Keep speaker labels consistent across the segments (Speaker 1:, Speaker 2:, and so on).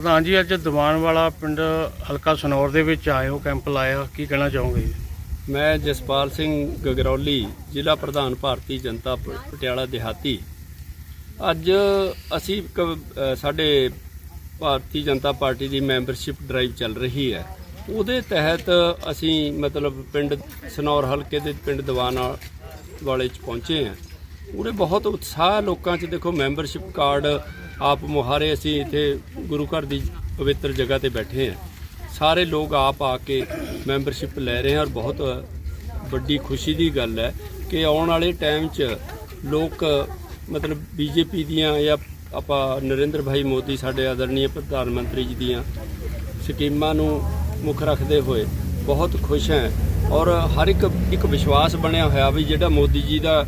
Speaker 1: ਪ੍ਰਧਾਨ ਜੀ ਅੱਜ ਦੀਵਾਨ ਵਾਲਾ ਪਿੰਡ ਹਲਕਾ ਸਨੌਰ ਦੇ ਵਿੱਚ ਆਏ ਹੋ ਕੈਂਪ ਲਾਇਆ ਕੀ ਕਹਿਣਾ ਚਾਹੋਗੇ? ਜੀ?
Speaker 2: ਮੈਂ ਜਸਪਾਲ ਸਿੰਘ ਗਗਰੌਲੀ ਜ਼ਿਲ੍ਹਾ ਪ੍ਰਧਾਨ ਭਾਰਤੀ ਜਨਤਾ ਪ- ਪਟਿਆਲਾ ਦਿਹਾਤੀ। ਅੱਜ ਅਸੀਂ ਇੱਕ, ਅ, ਸਾਡੇ ਭਾਰਤੀ ਜਨਤਾ ਪਾਰਟੀ ਦੀ ਮੈਂਬਰਸ਼ਿਪ ਡਰਾਈਵ ਚੱਲ ਰਹੀ ਹੈ। ਉਹਦੇ ਤਹਿਤ ਅਸੀਂ ਮਤਲਬ ਪਿੰਡ ਸਨੌਰ ਹਲਕੇ ਦੇ ਪਿੰਡ ਦੀਵਾਨ ਵਾਲੇ ਚ ਪਹੁੰਚੇ ਹਾਂ। ਉਰੇ ਬਹੁਤ ਉਤਸ਼ਾਹ ਲੋਕਾਂ 'ਚ ਦੇਖੋ ਮੈਂਬਰਸ਼ਿਪ ਕਾਰਡ ਆਪ ਮੁਹਾਰੇ ਅਸੀਂ ਇੱਥੇ ਗੁਰੂ ਘਰ ਦੀ ਪਵਿੱਤਰ ਜਗ੍ਹਾ ਤੇ ਬੈਠੇ ਹਾਂ। ਸਾਰੇ ਲੋਕ ਆਪ ਆ ਕੇ ਮੈਂਬਰਸ਼ਿਪ ਲੈ ਰਹੇ ਹਨ ਔਰ ਬਹੁਤ ਵੱਡੀ ਖੁਸ਼ੀ ਦੀ ਗੱਲ ਹੈ ਕਿ ਆਉਣ ਵਾਲੇ ਟਾਈਮ 'ਚ ਲੋਕ, ਮਤਲਬ ਬੀਜੇਪੀ ਦੀਆਂ ਜਾਂ ਆਪਾਂ ਨਰਿੰਦਰ ਭਾਈ ਮੋਦੀ ਸਾਡੇ ਆਦਰਣੀय ਪ੍ਰਧਾਨ ਮੰਤਰੀ ਜੀ ਦੀਆਂ ਸਕੀਮਾਂ ਨੂੰ ਮੁੱਖ ਰੱਖਦੇ ਹੋਏ ਬਹੁਤ ਖੁਸ਼ ਹੈ ਔਰ ਹਰ ਇੱਕ ਇੱਕ ਵਿਸ਼ਵਾਸ ਬਣਿਆ ਹੋਇਆ ਵੀ ਜਿਹੜਾ ਮੋਦੀ ਜੀ ਦਾ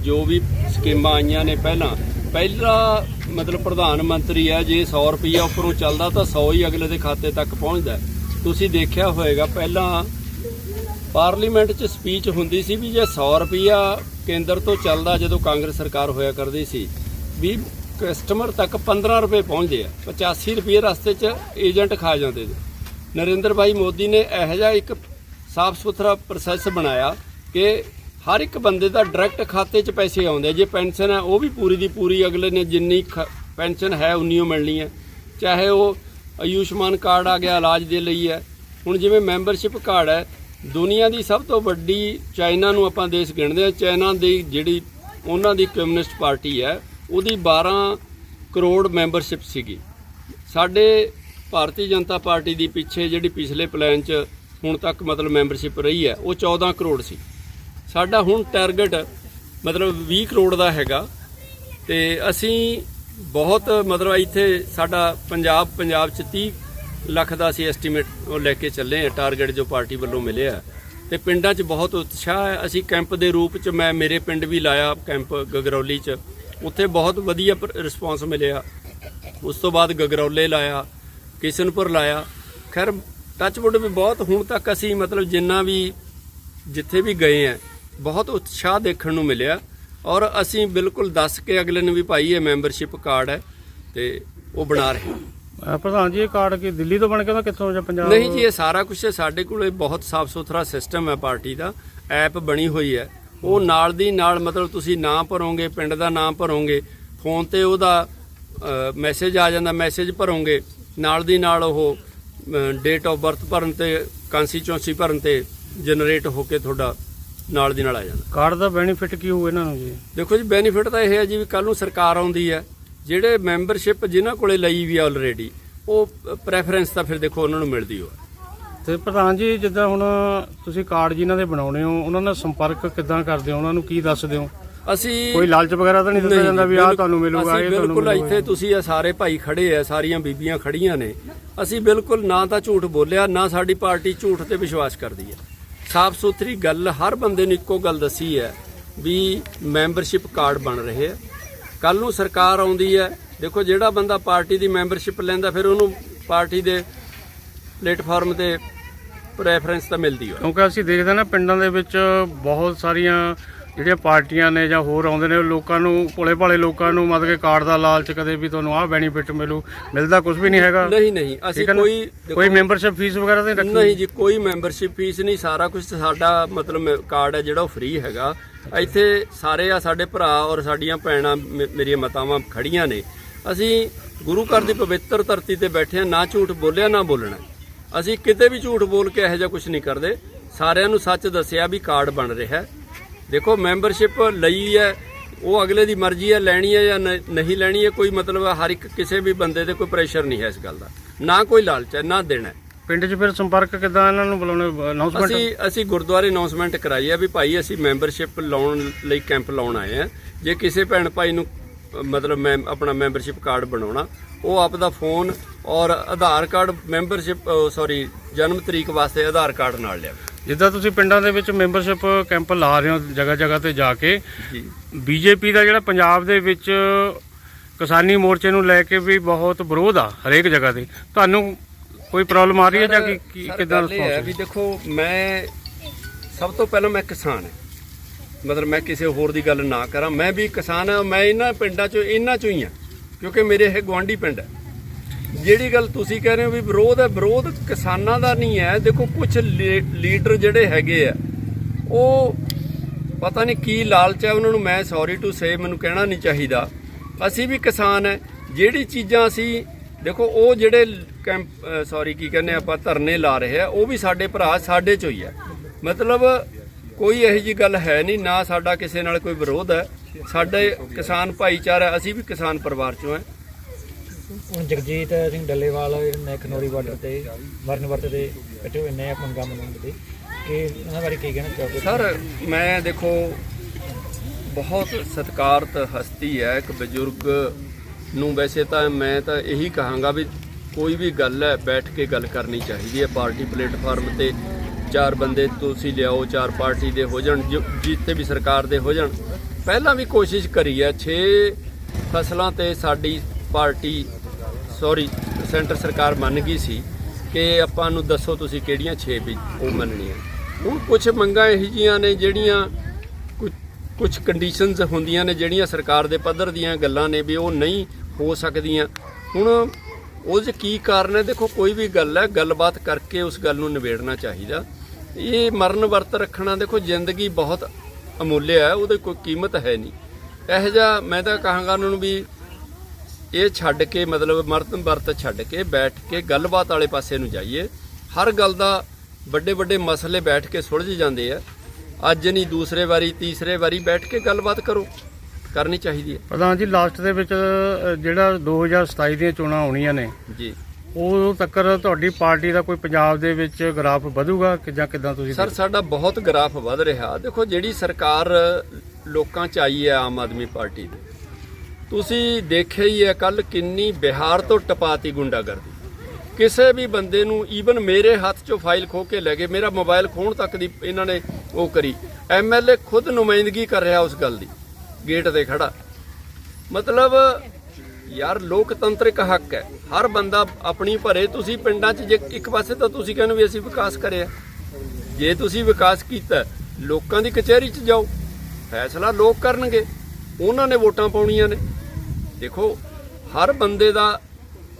Speaker 2: ਜੋ ਵੀ ਸਕੀਮਾਂ ਆਈਆਂ ਨੇ ਪਹਿਲਾਂ ਪਹਿਲਾ ਮਤਲਬ ਪ੍ਰਧਾਨ ਮੰਤਰੀ ਹੈ, ਜੇ 100 ਰੁਪਈਆ ਉੱਪਰੋਂ ਚੱਲਦਾ ਤਾਂ 100 ਹੀ ਅਗਲੇ ਦੇ ਖਾਤੇ ਤੱਕ ਪਹੁੰਚਦਾ ਤੁਸੀਂ ਦੇਖਿਆ ਹੋਵੇਗਾ ਪਹਿਲਾਂ ਪਾਰਲੀਮੈਂਟ 'ਚ ਸਪੀਚ ਹੁੰਦੀ ਸੀ ਵੀ ਜੇ 100 ਰੁਪਈਆ ਕੇਂਦਰ ਤੋਂ ਚੱਲਦਾ ਜਦੋਂ ਕਾਂਗਰਸ ਸਰਕਾਰ ਹੋਇਆ ਕਰਦੀ ਸੀ, ਵੀ ਕਸਟਮਰ ਤੱਕ 15 ਰੁਪਏ ਪਹੁੰਚਦੇ ਆ 85 ਰੁਪਏ ਰਸਤੇ 'ਚ ਏਜੰਟ ਖਾ ਜਾਂਦੇ ਨੇ। ਨਰਿੰਦਰ ਭਾਈ ਮੋਦੀ ਨੇ ਇਹੋ ਜਿਹਾ ਇੱਕ ਸਾਫ਼ ਸੁਥਰਾ ਪ੍ਰੋਸੈਸ ਬਣਾਇਆ ਕਿ ਹਰ ਇੱਕ ਬੰਦੇ ਦਾ ਡਾਇਰੈਕਟ ਖਾਤੇ 'ਚ ਪੈਸੇ ਆਉਂਦੇ ਜੇ ਪੈਨਸ਼ਨ ਹੈ, ਉਹ ਵੀ ਪੂਰੀ ਦੀ ਪੂਰੀ ਅਗਲੇ ਨੇ ਜਿੰਨੀ ਖ- ਪੈਨਸ਼ਨ ਹੈ ਉਨੀ ਉਹ ਮਿਲਣੀ ਹੈ। ਚਾਹੇ ਉਹ ਆਯੁਸ਼ਮਾਨ ਕਾਰਡ ਆ ਗਿਆ, ਇਲਾਜ ਦੇ ਲਈ ਹੈ। ਹੁਣ ਜਿਵੇਂ ਮੈਂਬਰਸ਼ਿਪ ਕਾਰਡ ਹੈ, ਦੁਨੀਆ ਦੀ ਸਭ ਤੋਂ ਵੱਡੀ ਚਾਈਨਾ ਨੂੰ ਆਪਾਂ ਦੇਸ਼ ਗਿਣਦੇ ਆ ਚਾਈਨਾ ਦੀ ਜਿਹੜੀ ਉਹਨਾਂ ਦੀ ਕਮਿਊਨਿਸਟ ਪਾਰਟੀ ਹੈ, ਉਹਦੀ 12 ਕਰੋੜ ਮੈਂਬਰਸ਼ਿਪ ਸੀਗੀ। ਸਾਡੇ ਭਾਰਤੀ ਜਨਤਾ ਪਾਰਟੀ ਦੀ ਪਿੱਛੇ ਜਿਹੜੀ ਪਿਛਲੇ ਪਲਾਨ 'ਚ ਹੁਣ ਤੱਕ ਮਤਲਬ ਮੈਂਬਰਸ਼ਿਪ ਰਹੀ ਹੈ, ਉਹ 14 ਕਰੋੜ ਸੀ। ਸਾਡਾ ਹੁਣ ਟਾਰਗੇਟ ਮਤਲਬ 20 ਕਰੋੜ ਦਾ ਹੈਗਾ ਤੇ ਅਸੀਂ ਬਹੁਤ ਮਤਲਬ ਇੱਥੇ ਸਾਡਾ ਪੰਜਾਬ ਪੰਜਾਬ 'ਚ 30 ਲੱਖ ਦਾ ਅਸੀਂ ਐਸਟੀਮੇਟ ਉਹ ਲੈ ਕੇ ਚੱਲੇ ਹਾਂ, ਟਾਰਗੇਟ ਜੋ ਪਾਰਟੀ ਵੱਲੋਂ ਮਿਲਿਆ ਤੇ ਪਿੰਡਾਂ 'ਚ ਬਹੁਤ ਉਤਸ਼ਾਹ ਹੈ। ਅਸੀਂ ਕੈਂਪ ਦੇ ਰੂਪ 'ਚ ਮੈਂ ਮੇਰੇ ਪਿੰਡ ਵੀ ਲਾਇਆ ਕੈਂਪ ਗਗਰੌਲੀ 'ਚ। ਉੱਥੇ ਬਹੁਤ ਵਧੀਆ ਰਿਸਪਾਂਸ ਮਿਲਿਆ। ਉਸ ਤੋਂ ਬਾਅਦ ਗਗਰੌਲੇ ਲਾਇਆ, ਕਿਸ਼ਨਪੁਰ ਲਾਇਆ। ਖੈਰ ਟੱਚਵੁੱਡ ਵੀ ਬਹੁਤ ਹੁਣ ਤੱਕ ਅਸੀਂ ਮਤਲਬ ਜਿੰਨਾ ਵੀ ਜਿੱਥੇ ਵੀ ਗਏ ਆ ਬਹੁਤ ਉਤਸ਼ਾਹ ਦੇਖਣ ਨੂੰ ਮਿਲਿਆ ਔਰ ਅਸੀਂ ਬਿਲਕੁਲ ਦੱਸ ਕੇ ਅਗਲੇ ਨੂੰ ਵੀ ਭਾਈ ਇਹ ਮੈਂਬਰਸ਼ਿਪ ਕਾਰਡ ਹੈ ਤੇ ਉਹ ਬਣਾ ਰਹੇ ਹਾਂ।
Speaker 1: ਅਹ ਪ੍ਰਧਾਨ ਜੀ ਇਹ ਕਾਰਡ ਕੀ ਦਿੱਲੀ ਤੋਂ ਬਣ ਕੇ ਉਹਦਾ ਕਿੱਥੋਂ ਜਾਂ ਪੰਜਾਬ
Speaker 2: ਨਹੀਂ ਜੀ ਇਹ ਸਾਰਾ ਕੁਝ ਸਾਡੇ ਕੋਲੇ ਬਹੁਤ ਸਾਫ਼ ਸੁਥਰਾ ਸਿਸਟਮ ਹੈ ਪਾਰਟੀ ਦਾ। ਐਪ ਬਣੀ ਹੋਈ ਹੈ। ਉਹ ਨਾਲ ਦੀ ਨਾਲ ਮਤਲਬ ਤੁਸੀਂ ਨਾਂ ਭਰੋਗੇ ਪਿੰਡ ਦਾ ਨਾਮ ਭਰੋਗੇ ਫੋਨ ਤੇ ਉਹਦਾ ਮੈਸੇਜ ਆ ਜਾਂਦਾ ਮੈਸੇਜ ਭਰੋਗੇ। ਨਾਲ ਦੀ ਨਾਲ ਉਹ ਡੇਟ ਆਫ ਬਰਥ ਭਰਨ ਤੇ ਕੰਸਟੀਚੁਐਂਸੀ ਭਰਨ ਤੇ ਜਨਰੇਟ ਹੋ ਕੇ ਤੁਹਾਡਾ ਨਾਲ ਦੀ ਨਾਲ ਆ ਜਾਂਦਾ।
Speaker 1: ਕਾਰਡ ਦਾ ਬੈਨੀਫਿਟ ਕੀ ਹੋਊ ਇਹਨਾਂ ਨੂੰ ਜੀ?
Speaker 2: ਦੇਖੋ ਜੀ ਬੈਨੀਫਿਟ ਤਾਂ ਇਹ ਹੈ ਜੀ ਵੀ ਕੱਲ ਨੂੰ ਸਰਕਾਰ ਆਉਂਦੀ ਹੈ ਜਿਹੜੇ ਮੈਂਬਰਸ਼ਿਪ ਜਿਨ੍ਹਾਂ ਕੋਲੇ ਲਈ ਵੀ ਆਲਰੇਡੀ ਉਹ ਪ੍ਰੈਫਰੈਂਸ ਤਾਂ ਫਿਰ ਦੇਖੋ ਉਹਨਾਂ ਨੂੰ ਮਿਲਦੀ ਹੋਆ
Speaker 1: ਤੇ ਪ੍ਰਧਾਨ ਜੀ ਜਿੱਦਾਂ ਹੁਣ ਤੁਸੀਂ ਕਾਰਡ ਜਿਨ੍ਹਾਂ ਦੇ ਬਣਾਉਣੇ ਹੋ ਉਹਨਾਂ ਨਾਲ ਸੰਪਰਕ ਕਿੱਦਾਂ ਕਰਦੇ ਹੋ? ਉਹਨਾਂ ਨੂੰ ਕੀ ਦੱਸਦੇ ਹੋ?
Speaker 2: ਅਸੀਂ
Speaker 1: ਕੋਈ ਲਾਲਚ ਵਗੈਰਾ ਤਾਂ ਨਹੀਂ ਦਿੱਤਾ ਜਾਂਦਾ ਵੀ ਆਹ ਤੁਹਾਨੂੰ ਮਿਲੂਗਾ ਇਹ ਤੁਹਾਨੂੰ
Speaker 2: ਬਿਲਕੁਲ ਇੱਥੇ ਤੁਸੀਂ ਇਹ ਸਾਰੇ ਭਾਈ ਖੜੇ ਆ ਸਾਰੀਆਂ ਬੀਬੀਆਂ ਖੜੀਆਂ ਨੇ। ਅਸੀਂ ਬਿਲਕੁਲ ਨਾ ਤਾਂ ਝੂਠ ਬੋਲਿਆ ਨਾ ਸਾਡੀ ਪਾਰਟੀ ਝੂਠ ਤੇ ਵਿਸ਼ਵਾਸ ਕਰਦੀ ਹੈ। ਸਾਫ਼ ਸੁਥਰੀ ਗੱਲ ਹਰ ਬੰਦੇ ਨੂੰ ਇੱਕੋ ਗੱਲ ਦੱਸੀ ਹੈ ਵੀ ਮੈਂਬਰਸ਼ਿਪ ਕਾਰਡ ਬਣ ਰਹੇ ਆ। ਕੱਲ ਨੂੰ ਸਰਕਾਰ ਆਉਂਦੀ ਹੈ, ਦੇਖੋ ਜਿਹੜਾ ਬੰਦਾ ਪਾਰਟੀ ਦੀ ਮੈਂਬਰਸ਼ਿਪ ਲੈਂਦਾ, ਫਿਰ ਉਹਨੂੰ ਪਾਰਟੀ ਦੇ ਪਲੇਟਫਾਰਮ ਤੇ ਪ੍ਰੈਫਰੈਂਸ ਤਾਂ ਮਿਲਦੀ ਹੈ
Speaker 1: ਕਿਉਂਕਿ ਅਸੀਂ ਦੇਖਦੇ ਨਾ, ਪਿੰਡਾਂ ਦੇ ਵਿੱਚ ਬਹੁਤ ਸਾਰੀਆਂ ਜਿਹੜੀਆਂ ਪਾਰਟੀਆਂ ਨੇ ਜਾਂ ਹੋਰ ਆਉਂਦੇ ਨੇ ਉਹ ਲੋਕਾਂ ਨੂੰ ਭੋਲੇ ਭਾਲੇ ਲੋਕਾਂ ਨੂੰ ਮਤਲਬ ਕਿ ਕਾਰਡ ਦਾ ਲਾਲਚ ਕਦੇ ਵੀ ਤੁਹਾਨੂੰ ਆਹ ਬੈਨੀਫਿਟ ਮਿਲੂ ਮਿਲਦਾ ਕੁਝ ਵੀ ਨਹੀਂ ਹੈਗਾ।
Speaker 2: ਨਹੀਂ ਨਹੀਂ ਅਸੀਂ
Speaker 1: ਠੀਕ ਹੈ ਨਾ?
Speaker 2: ਕੋਈ
Speaker 1: ਕੋਈ ਮੈਂਬਰਸ਼ਿਪ ਫੀਸ ਵਗੈਰਾ ਤਾਂ ਨਹੀਂ ਰੱਖੀ
Speaker 2: ਨਹੀਂ ਜੀ ਕੋਈ ਮੈਂਬਰਸ਼ਿਪ ਫੀਸ ਨਹੀਂ ਸਾਰਾ ਕੁਝ ਸਾਡਾ ਮਤਲਬ ਮੈ- ਕਾਰਡ ਹੈ ਜਿਹੜਾ ਉਹ ਫ੍ਰੀ ਹੈਗਾ। ਇੱਥੇ ਸਾਰੇ ਆ ਸਾਡੇ ਭਰਾ ਔਰ ਸਾਡੀਆਂ ਭੈਣਾਂ ਮੇ- ਮੇਰੀਆਂ ਮਾਤਾਵਾਂ ਖੜੀਆਂ ਨੇ। ਅਸੀਂ ਗੁਰੂ ਘਰ ਦੀ ਪਵਿੱਤਰ ਧਰਤੀ ਤੇ ਬੈਠੇ ਹਾਂ ਨਾ ਝੂਠ ਬੋਲਿਆ ਨਾ ਬੋਲਣਾ। ਅਸੀਂ ਕਿਤੇ ਵੀ ਝੂਠ ਬੋਲ ਕੇ ਇਹੋ ਜਿਹਾ ਕੁਝ ਨਹੀਂ ਕਰਦੇ। ਸਾਰਿਆਂ ਨੂੰ ਸੱਚ ਦੱਸਿਆ ਵੀ ਕਾਰਡ ਬਣ ਰਿਹਾ ਹੈ। ਦੇਖੋ ਮੈਂਬਰਸ਼ਿਪ ਲਈ ਹੈ ਉਹ ਅਗਲੇ ਦੀ ਮਰਜ਼ੀ ਹੈ ਲੈਣੀ ਹੈ ਜਾਂ ਨਹੀਂ ਲੈਣੀ ਹੈ ਕੋਈ ਮਤਲਬ ਹਰ ਇੱਕ ਕਿਸੇ ਵੀ ਬੰਦੇ ਤੇ ਕੋਈ ਪ੍ਰੈਸ਼ਰ ਨਹੀਂ ਹੈ ਇਸ ਗੱਲ ਦਾ। ਨਾ ਕੋਈ ਲਾਲਚ ਹੈ ਨਾ ਦੇਣਾ
Speaker 1: ਪਿੰਡ 'ਚ ਫਿਰ ਸੰਪਰਕ ਕਿੱਦਾਂ ਇਹਨਾਂ ਨੂੰ ਬੁਲਾਉਣੇ ਅਨਾਉਂਸਮੈਂਟ
Speaker 2: ਅਸੀਂ ਅਸੀਂ ਗੁਰਦੁਆਰੇ ਅਨਾਉਂਸਮੈਂਟ ਕਰਾਈ ਹੈ ਵੀ ਭਾਈ ਅਸੀਂ ਮੈਂਬਰਸ਼ਿਪ ਲਾਉਣ ਲਈ ਕੈਂਪ ਲਾਉਣ ਆਏ ਆ ਜੇ ਕਿਸੇ ਭੈਣ ਭਾਈ ਨੂੰ ਮਤਲਬ ਮੈਂ ਆਪਣਾ ਮੈਂਬਰਸ਼ਿਪ ਕਾਰਡ ਬਣਾਉਣਾ ਉਹ ਆਪ ਦਾ ਫੋਨ ਔਰ ਆਧਾਰ ਕਾਰਡ ਮੈਂਬਰਸ਼ਿਪ ਸੌਰੀ ਜਨਮ ਤਰੀਕ ਵਾਸਤੇ ਆਧਾਰ ਕਾਰਡ ਨਾਲ ਲਿਆਵੇ।
Speaker 1: ਜਿੱਦਾਂ ਤੁਸੀਂ ਪਿੰਡਾਂ ਦੇ ਵਿੱਚ ਮੈਂਬਰਸ਼ਿਪ ਕੈਂਪ ਲਾ ਰਹੇ ਹੋ ਜਗ੍ਹਾ ਜਗ੍ਹਾ ਤੇ ਜਾ ਕੇ
Speaker 2: ਜੀ।
Speaker 1: ਬੀਜੇਪੀ ਦਾ ਜਿਹੜਾ ਪੰਜਾਬ ਦੇ ਵਿੱਚ ਕਿਸਾਨੀ ਮੋਰਚੇ ਨੂੰ ਲੈ ਕੇ ਵੀ ਬਹੁਤ ਵਿਰੋਧ ਆ ਹਰੇਕ ਜਗ੍ਹਾ ਤੇ। ਤੁਹਾਨੂੰ ਕੋਈ ਪ੍ਰੋਬਲਮ ਆ ਰਹੀ ਹੈ ਜਾਂ ਕੀ- ਕਿਦਾਂ
Speaker 2: ਇਹ ਹੈ
Speaker 1: ਰਿਸਪੌਂਸ
Speaker 2: ਵੀ ਦੇਖੋ ਮੈਂ ਸਭ ਤੋਂ ਪਹਿਲਾਂ ਮੈਂ ਕਿਸਾਨ ਹਾਂ। ਮਤਲਬ ਮੈਂ ਕਿਸੇ ਹੋਰ ਦੀ ਗੱਲ ਨਾ ਕਰਾਂ। ਮੈਂ ਵੀ ਕਿਸਾਨ ਹਾਂ ਮੈਂ ਇਹਨਾਂ ਪਿੰਡਾਂ ਚੋਂ ਇਹਨਾਂ ਚੋਂ ਹੀ ਹਾਂ। ਕਿਉਂਕਿ ਮੇਰੇ ਇਹ ਗਵਾਂਢੀ ਪਿੰਡ ਹੈ। ਜਿਹੜੀ ਗੱਲ ਤੁਸੀਂ ਕਹਿ ਰਹੇ ਹੋ ਵੀ ਵਿਰੋਧ ਹੈ, ਵਿਰੋਧ ਕਿਸਾਨਾਂ ਦਾ ਨਹੀਂ ਹੈ। ਦੇਖੋ ਕੁਝ ਲੀਡਰ ਜਿਹੜੇ ਹੈਗੇ ਆ, ਉਹ ਪਤਾ ਨਹੀਂ ਕੀ ਲਾਲਚ ਹੈ, ਉਹਨਾਂ ਨੂੰ ਮੈਂ ਸੌਰੀ ਟੂ ਸੇ ਮੈਨੂੰ ਕਹਿਣਾ ਨਹੀਂ ਚਾਹੀਦਾ। ਅਸੀਂ ਵੀ ਕਿਸਾਨ ਹੈ, ਜਿਹੜੀ ਚੀਜ਼ਾਂ ਅਸੀਂ, ਦੇਖੋ, ਉਹ ਜਿਹੜੇ ਕੈਂਪ ਸੌਰੀ ਕੀ ਕਹਿੰਦੇ ਆਪਾਂ ਧਰਨੇ ਲਾ ਰਹੇ ਆ, ਉਹ ਵੀ ਸਾਡੇ ਭਰਾ ਸਾਡੇ ਚੋਂ ਹੀ ਹੈ ਮਤਲਬ ਕੋਈ ਇਹੋ ਜੀ ਗੱਲ ਹੈ ਨਹੀਂ, ਨਾ ਸਾਡਾ ਕਿਸੇ ਨਾਲ ਕੋਈ ਵਿਰੋਧ ਹੈ। ਸਾਡੇ ਕਿਸਾਨ ਭਾਈਚਾਰਾ, ਅਸੀਂ ਵੀ ਕਿਸਾਨ ਪਰਿਵਾਰ ਚੋਂ ਹੈ।
Speaker 3: ਜਗਜੀਤ ਸਿੰਘ ਡੱਲੇਵਾਲ ਨੇ ਖਨੌਰੀ ਬਾਰਡਰ ਤੇ ਮਰਨ ਵਰਤ ਦੇ ਇਕੱਠੇ ਹੋਏ ਨੇ ਮੰਗਾ ਮੰਗਣ ਦੇ ਕਿ ਉਹਨਾਂ ਬਾਰੇ ਕੀ ਕਹਿਣਾ ਚਾਹੋਗੇ?
Speaker 2: ਸਰ, ਮੈਂ ਦੇਖੋ, ਬਹੁਤ ਸਤਿਕਾਰਤ ਹਸਤੀ ਹੈ, ਇੱਕ ਬਜ਼ੁਰਗ ਨੂੰ ਵੈਸੇ ਤਾਂ ਮੈਂ ਤਾਂ ਇਹੀ ਕਹਾਂਗਾ ਵੀ ਕੋਈ ਵੀ ਗੱਲ ਹੈ, ਬੈਠ ਕੇ ਗੱਲ ਕਰਨੀ ਚਾਹੀਦੀ ਹੈ। ਪਾਰਟੀ ਪਲੇਟਫਾਰਮ ਤੇ ਚਾਰ ਬੰਦੇ ਤੁਸੀਂ ਲਿਆਓ, ਚਾਰ ਪਾਰਟੀ ਦੇ ਹੋ ਜਾਣ, ਜੋ- ਜਿੱਥੇ ਵੀ ਸਰਕਾਰ ਦੇ ਹੋ ਜਾਣ। ਪਹਿਲਾਂ ਵੀ ਕੋਸ਼ਿਸ਼ ਕਰੀ ਹੈ 6 ਫਸਲਾਂ ਤੇ ਸਾਡੀ ਪਾਰਟੀ ਸੌਰੀ ਸੈਂਟਰ ਸਰਕਾਰ ਮੰਨ ਗਈ ਸੀ ਕਿ ਆਪਾਂ ਨੂੰ ਦੱਸੋ ਤੁਸੀਂ ਕਿਹੜੀਆਂ 6 ਵੀ ਉਹ ਮੰਨਣੀਆਂ। ਹੁਣ ਕੁਝ ਮੰਗਾਂ ਇਹੋ ਜੀਆਂ ਨੇ ਜਿਹੜੀਆਂ ਕੁਝ ਕੁਝ ਕੰਡੀਸ਼ਨਸ ਹੁੰਦੀਆਂ ਨੇ ਜਿਹੜੀਆਂ ਸਰਕਾਰ ਦੇ ਪੱਧਰ ਦੀਆਂ ਗੱਲਾਂ ਨੇ ਵੀ ਉਹ ਨਹੀਂ ਹੋ ਸਕਦੀਆਂ। ਹੁਣ ਉਹ 'ਚ ਕੀ ਕਾਰਨ ਹੈ? ਦੇਖੋ, ਕੋਈ ਵੀ ਗੱਲ ਹੈ, ਗੱਲਬਾਤ ਕਰਕੇ ਉਸ ਗੱਲ ਨੂੰ ਨਿਬੇੜਨਾ ਚਾਹੀਦਾ। ਇਹ ਮਰਨ ਵਰਤ ਰੱਖਣਾ ਦੇਖੋ, ਜ਼ਿੰਦਗੀ ਬਹੁਤ ਅਮੁੱਲਿਆ ਹੈ, ਉਹਦੀ ਕੋਈ ਕੀਮਤ ਹੈ ਨਹੀਂ। ਇਹੋ ਜਿਹਾ ਮੈਂ ਤਾਂ ਕਹਾਂਗਾ ਉਹਨਾਂ ਨੂੰ ਵੀ ਇਹ ਛੱਡ ਕੇ ਮਤਲਬ ਮਰਤਨ ਵਰਤ ਛੱਡ ਕੇ ਬੈਠ ਕੇ ਗੱਲਬਾਤ ਵਾਲੇ ਪਾਸੇ ਨੂੰ ਜਾਈਏ। ਹਰ ਗੱਲ ਦਾ ਵੱਡੇ ਵੱਡੇ ਮਸਲੇ ਬੈਠ ਕੇ ਸੁਲਝ ਜਾਂਦੇ ਆ। ਅੱਜ ਨਹੀਂ ਦੂਸਰੇ ਵਾਰੀ ਤੀਸਰੇ ਵਾਰੀ ਬੈਠ ਕੇ ਗੱਲਬਾਤ ਕਰੋ। ਕਰਨੀ ਚਾਹੀਦੀ ਹੈ।
Speaker 1: ਪ੍ਰਧਾਨ ਜੀ ਲਾਸਟ ਦੇ ਵਿੱਚ ਜਿਹੜਾ 2027 ਦੀਆਂ ਚੋਣਾਂ ਹੋਣੀਆਂ ਨੇ
Speaker 2: ਜੀ।
Speaker 1: ਉਦੋਂ ਤੱਕ ਤੁਹਾਡੀ ਪਾਰਟੀ ਦਾ ਕੋਈ ਪੰਜਾਬ ਦੇ ਵਿੱਚ ਗ੍ਰਾਫ ਵਧੂਗਾ ਕਿ ਜਾਂ ਕਿਦਾਂ ਤੁਸੀਂ
Speaker 2: ਸਰ ਸਾਡਾ ਬਹੁਤ ਗ੍ਰਾਫ ਵਧ ਰਿਹਾ। ਦੇਖੋ ਜਿਹੜੀ ਸਰਕਾਰ ਲੋਕਾਂ ਚ ਆਈ ਹੈ ਆਮ ਆਦਮੀ ਪਾਰਟੀ ਦੀ ਤੁਸੀਂ ਦੇਖਿਆ ਹੀ ਹੈ ਕੱਲ ਕਿੰਨੀ ਬਿਹਾਰ ਤੋਂ ਟਪਾਤੀ ਗੁੰਡਾਗਰਦੀ। ਕਿਸੇ ਵੀ ਬੰਦੇ ਨੂੰ ਈਵਨ ਮੇਰੇ ਹੱਥ 'ਚੋਂ ਫਾਈਲ ਖੋ ਕੇ ਲੈ ਗਏ, ਮੇਰਾ ਮੋਬਾਈਲ ਖੋਣ ਤੱਕ ਦੀ ਇਹਨਾਂ ਨੇ ਉਹ ਕਰੀ। ਐਮਐਲਏ ਖੁਦ ਨੁਮਾਇੰਦਗੀ ਕਰ ਰਿਹਾ ਉਸ ਗੱਲ ਦੀ ਗੇਟ ਤੇ ਖੜਾ। ਮਤਲਬ ਯਾਰ ਲੋਕਤੰਤਰਿਕ ਹੱਕ ਹੈ। ਹਰ ਬੰਦਾ ਆਪਣੀ ਭਰੇ, ਤੁਸੀਂ ਪਿੰਡਾਂ 'ਚ ਜੇ ਇੱਕ ਪਾਸੇ ਤਾਂ ਤੁਸੀਂ ਕਹਿੰਦੇ ਵੀ ਅਸੀਂ ਵਿਕਾਸ ਕਰਿਆ। ਜੇ ਤੁਸੀਂ ਵਿਕਾਸ ਕੀਤਾ, ਲੋਕਾਂ ਦੀ ਕਚਹਿਰੀ 'ਚ ਜਾਓ। ਫੈਸਲਾ ਲੋਕ ਕਰਨਗੇ। ਉਹਨਾਂ ਨੇ ਵੋਟਾਂ ਪਾਉਣੀਆਂ ਨੇ। ਦੇਖੋ, ਹਰ ਬੰਦੇ ਦਾ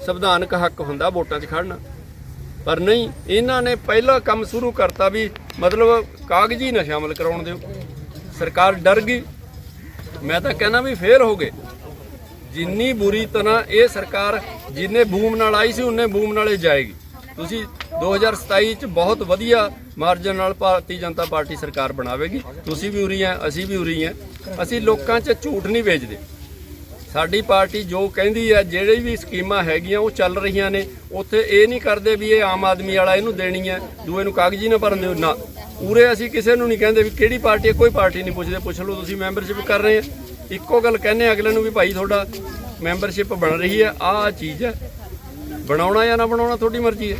Speaker 2: ਸੰਵਿਧਾਨਕ ਹੱਕ ਹੁੰਦਾ ਵੋਟਾਂ 'ਚ ਖੜਨਾ ਪਰ ਨਹੀਂ, ਇਹਨਾਂ ਨੇ ਪਹਿਲਾ ਕੰਮ ਸ਼ੁਰੂ ਕਰਤਾ ਵੀ ਮਤਲਬ ਕਾਗਜ਼ੀ ਨਾ ਸ਼ਾਮਲ ਕਰਾਉਣ ਦਿਓ। ਸਰਕਾਰ ਡਰ ਗਈ। ਮੈਂ ਤਾਂ ਕਹਿੰਦਾ ਵੀ ਫੇਰ ਹੋ ਗਏ। ਜਿੰਨੀ ਬੁਰੀ ਤਰ੍ਹਾਂ ਇਹ ਸਰਕਾਰ ਜਿੰਨੇ ਬੂਮ ਨਾਲ ਆਈ ਸੀ, ਉਹਨੇ ਬੂਮ ਨਾਲੇ ਜਾਏਗੀ। ਤੁਸੀਂ 2027 ਚ ਬਹੁਤ ਵਧੀਆ ਮਾਰਜਨ ਨਾਲ ਭਾਰਤੀ ਜਨਤਾ ਪਾਰਟੀ ਸਰਕਾਰ ਬਣਾਵੇਗੀ। ਤੁਸੀਂ ਵੀ ਉਰੀ ਹੈ ਅਸੀਂ ਵੀ ਉਰੀ ਹੈ ਅਸੀਂ ਲੋਕਾਂ 'ਚ ਝੂਠ ਨਹੀਂ ਵੇਚਦੇ। ਸਾਡੀ ਪਾਰਟੀ ਜੋ ਕਹਿੰਦੀ ਹੈ, ਜਿਹੜੀ ਵੀ ਸਕੀਮਾਂ ਹੈਗੀਆਂ, ਉਹ ਚੱਲ ਰਹੀਆਂ ਨੇ। ਉੱਥੇ ਇਹ ਨਹੀਂ ਕਰਦੇ ਵੀ ਇਹ ਆਮ ਆਦਮੀ ਵਾਲਾ ਇਹਨੂੰ ਦੇਣੀ ਹੈ, ਦੂਏ ਨੂੰ ਕਾਗਜ਼ੀ ਨਾ ਭਰਨ ਦਿਓ। ਨਾ ਉਰੇ ਅਸੀਂ ਕਿਸੇ ਨੂੰ ਨਹੀਂ ਕਹਿੰਦੇ ਵੀ ਕਿਹੜੀ ਪਾਰਟੀ ਹੈ, ਕੋਈ ਪਾਰਟੀ ਨਹੀਂ ਪੁੱਛਦੇ। ਪੁੱਛ ਲਓ, ਤੁਸੀਂ ਮੈਂਬਰਸ਼ਿਪ ਕਰ ਰਹੇ ਆ ਇੱਕੋ ਗੱਲ ਕਹਿੰਦੇ ਆ ਅਗਲੇ ਨੂੰ ਵੀ ਭਾਈ ਤੁਹਾਡਾ ਮੈਂਬਰਸ਼ਿਪ ਬਣ ਰਹੀ ਹੈ। ਆਹ ਚੀਜ਼ ਹੈ। ਬਣਾਉਣਾ ਜਾਂ ਨਾ ਬਣਾਉਣਾ, ਤੁਹਾਡੀ ਮਰਜ਼ੀ ਹੈ।